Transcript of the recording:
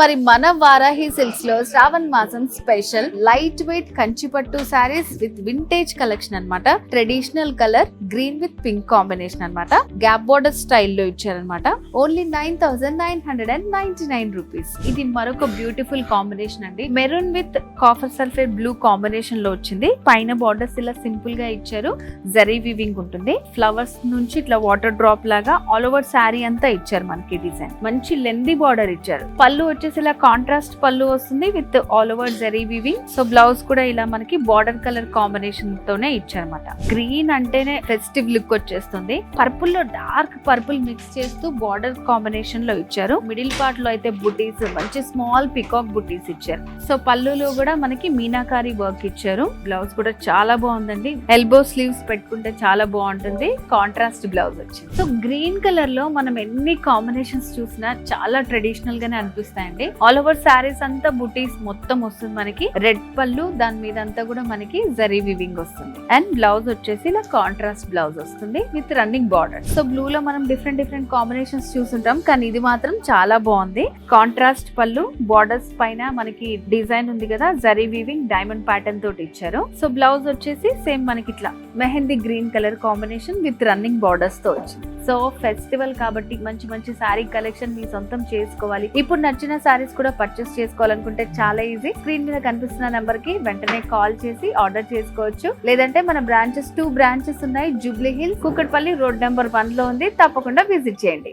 మరి మన వారాహి సిల్క్స్లో శ్రావణ్ మాసం స్పెషల్ లైట్ వెయిట్ కంచిపట్టు సారీస్ విత్ వింటేజ్ కలెక్షన్ అన్నమాట. Traditional colour green with pink combination అన్నమాట. గ్యాప్ బోర్డర్ స్టైల్లో ఇచ్చారనమాట only nine thousand nine hundred and ninety nine rupees ఇది మరొక బ్యూటిఫుల్ కాంబినేషన్ అండి. Maroon with copper sulphate blue కాంబినేషన్లో వచ్చింది. పైన బార్డర్స్ ఇలా సింపుల్గా ఇచ్చారు. జరీ వివింగ్ ఉంటుంది. ఫ్లవర్స్ నుంచి ఇట్లా వాటర్ డ్రాప్ లాగా ఆల్ ఓవర్ శారీ అంతా ఇచ్చారు మనకి డిజైన్ మంచి లెందీ బార్డర్ ఇచ్చారు. పళ్ళు వచ్చేసి ఇలా కాంట్రాస్ట్ పళ్ళు వస్తుంది with all over zari weaving so blouse కూడా ఇలా మనకి బార్డర్ కలర్ కాంబినేషన్ తోనే ఇచ్చారన్నమాట. గ్రీన్ అంటేనే ఫెస్టివ్ లుక్ వచ్చేస్తుంది. పర్పుల్లో డార్క్ పర్పుల్ మిక్స్ చేస్తూ బార్డర్ కాంబినేషన్లో ఇచ్చారు. మిడిల్ పార్ట్లో అయితే బుటీస్ మంచి స్మాల్ పికాక్ బుటీస్ ఇచ్చారు. సో పళ్ళులో కూడా మనకి మీనాకారి వర్క్ ఇచ్చారు. బ్లౌజ్ కూడా చాలా బాగుందండి. ఎల్బో స్లీవ్స్ పెట్టుకుంటే చాలా బాగుంటుంది. కాంట్రాస్ట్ బ్లౌజ్ వచ్చింది. సో గ్రీన్ కలర్లో మనం ఎన్ని కాంబినేషన్స్ చూసినా చాలా ట్రెడిషనల్ గానే అనిపిస్తాయండి. ఆల్ ఓవర్ శారీస్ అంతా బుటీస్ మొత్తం వస్తుంది మనకి. రెడ్ పళ్ళు దాని మీద అంతా కూడా మనకి జరీ వివింగ్ వస్తుంది. అండ్ బ్లౌజ్ వచ్చేసి ఇలా కాంట్రాస్ట్ బ్లౌజ్ వస్తుంది with running border so blue లో మనం డిఫరెంట్ డిఫరెంట్ కాంబినేషన్స్ చూసుంటాం. కానీ ఇది మాత్రం చాలా బాగుంది. కాంట్రాస్ట్ పళ్ళు బార్డర్స్ పైన మనకి డిజైన్ ఉంది కదా జరీ వీవింగ్ డైమండ్ ప్యాటర్న్ తోటి ఇచ్చారు. సో బ్లౌజ్ వచ్చేసి సేమ్ మనకి ఇట్లా mehndi green colour combination with running బార్డర్స్తో వచ్చింది. సో ఫెస్టివల్ కాబట్టి మంచి మంచి శారీ కలెక్షన్ మీ సొంతం చేసుకోవాలి. ఇప్పుడు నచ్చిన శారీస్ కూడా పర్చేస్ చేసుకోవాలనుకుంటే చాలా ఈజీ స్క్రీన్ మీద కనిపిస్తున్న నెంబర్కి వెంటనే కాల్ చేసి ఆర్డర్ చేసుకోవచ్చు. లేదంటే మన బ్రాంచెస్ టూ బ్రాంచెస్ ఉన్నాయి. Jubilee Hill Kukatpally road number వన్లో ఉంది. తప్పకుండా విజిట్ చేయండి.